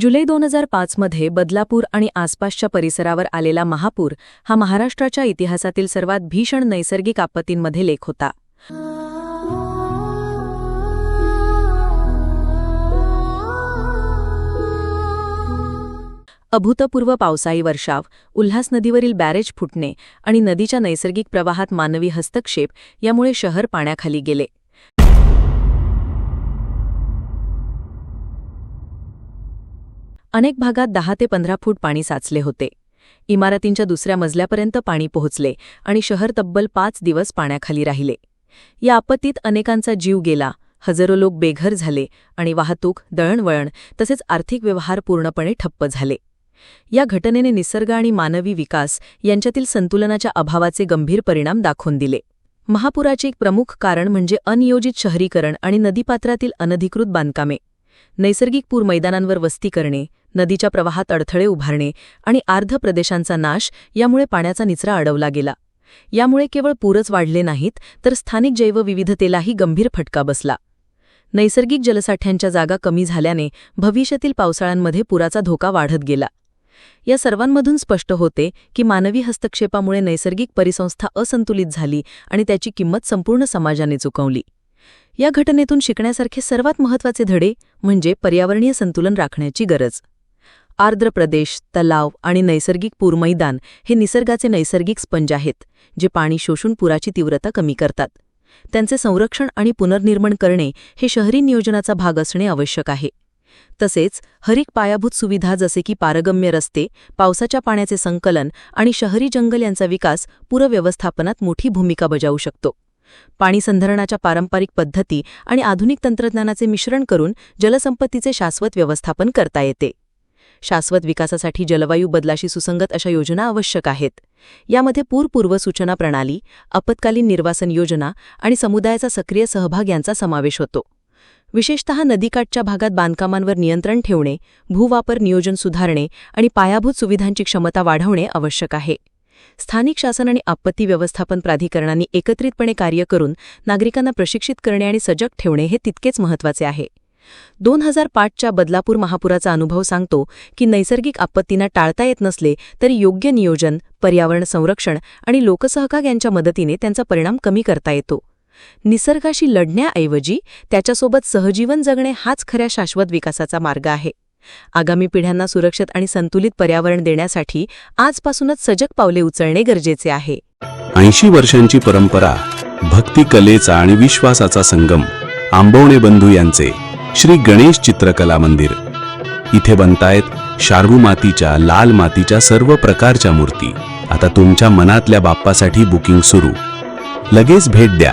जुलै दोन हजार पाचमध्ये बदलापूर आणि आसपासच्या परिसरावर आलेला महापूर हा महाराष्ट्राच्या इतिहासातील सर्वात भीषण नैसर्गिक आपत्तींमध्ये लेख होता. अभूतपूर्व पावसाळी वर्षाव उल्हास नदीवरील बॅरेज फुटणे आणि नदीच्या नैसर्गिक प्रवाहात मानवी हस्तक्षेप यामुळे शहर पाण्याखाली गेले. अनेक भागात दहा ते पंधरा फूट पाणी साचले होते. इमारतींच्या दुसऱ्या मजल्यापर्यंत पाणी पोहोचले आणि शहर तब्बल पाच दिवस पाण्याखाली राहिले. या आपत्तीत अनेकांचा जीव गेला हजारो लोक बेघर झाले आणि वाहतूक दळणवळण तसेच आर्थिक व्यवहार पूर्णपणे ठप्प झाले. या घटनेने निसर्ग आणि मानवी विकास यांच्यातील संतुलनाच्या अभावाचे गंभीर परिणाम दाखवून दिले. महापुराचे एक प्रमुख कारण म्हणजे अनियोजित शहरीकरण आणि नदीपात्रातील अनधिकृत बांधकामे. नैसर्गिक पूर मैदानांवर वस्ती करणे नदीच्या प्रवाहात अडथळे उभारणे आणि आर्ध प्रदेशांचा नाश यामुळे पाण्याचा निचरा अडवला गेला. यामुळे केवळ पूरच वाढले नाहीत तर स्थानिक जैवविविधतेलाही गंभीर फटका बसला. नैसर्गिक जलसाठ्यांच्या जागा कमी झाल्याने भविष्यातील पावसाळ्यांमध्ये पुराचा धोका वाढत गेला. या सर्वांमधून स्पष्ट होते की मानवी हस्तक्षेपामुळे नैसर्गिक परिसंस्था असंतुलित झाली आणि त्याची किंमत संपूर्ण समाजाने चुकवली. या घटनेतून शिकण्यासारखे सर्वात महत्त्वाचे धडे म्हणजे पर्यावरणीय संतुलन राखण्याची गरज. आर्द्र प्रदेश तलाव आणि नैसर्गिक पूरमैदान हे निसर्गाचे नैसर्गिक स्पंज आहेत जे पाणी शोषून पुराची तीव्रता कमी करतात. त्यांचे संरक्षण आणि पुनर्निर्माण करणे हे शहरी नियोजनाचा भाग असणे आवश्यक आहे. तसेच हरिक पायाभूत सुविधा जसे की पारगम्य रस्ते पावसाच्या पाण्याचे संकलन आणि शहरी जंगल यांचा विकास पूरव्यवस्थापनात मोठी भूमिका बजावू शकतो. पाणी संधरणाच्या पारंपरिक पद्धती आणि आधुनिक तंत्रज्ञानाचे मिश्रण करून जलसंपत्तीचे शाश्वत व्यवस्थापन करता येते. शाश्वत विकासासाठी जलवायू बदलाशी सुसंगत अशा योजना आवश्यक आहेत. यामध्ये पूरपूर्व सूचना प्रणाली आपत्कालीन निर्वासन योजना आणि समुदायाचा सक्रिय सहभाग यांचा समावेश होतो. विशेषतः नदीकाठच्या भागात बांधकामांवर नियंत्रण ठेवणे भूवापर नियोजन सुधारणे आणि पायाभूत सुविधांची क्षमता वाढवणे आवश्यक आहे. स्थानिक शासन आणि आपत्ती व्यवस्थापन प्राधिकरणांनी एकत्रितपणे कार्य करून नागरिकांना प्रशिक्षित करणे आणि सजग ठेवणे हे तितकेच महत्त्वाचे आहे. दोन हजार पाचच्या बदलापूर महापुराचा अनुभव सांगतो की नैसर्गिक आपत्तींना टाळता येत नसले तरी योग्य नियोजन पर्यावरण संरक्षण आणि लोकसहकार यांच्या मदतीने त्यांचा परिणाम कमी करता येतो. निसर्गाशी लढण्याऐवजी त्याच्यासोबत सहजीवन जगणे हाच खऱ्या शाश्वत विकासाचा मार्ग आहे. आगामी पिढ्यांना सुरक्षित आणि संतुलित पर्यावरण देण्यासाठी आजपासूनच सजग पावले उचलणे गरजेचे आहे. ऐंशी वर्षांची परंपरा भक्ती कलेचा आणि विश्वासाचा संगम आंबवणे बंधू यांचे श्री गणेश चित्रकला मंदिर. इथे बनतायत शार्वू मातीच्या लाल मातीच्या सर्व प्रकारच्या मूर्ती. आता तुमच्या मनातल्या बाप्पासाठी बुकिंग सुरू. लगेच भेट द्या.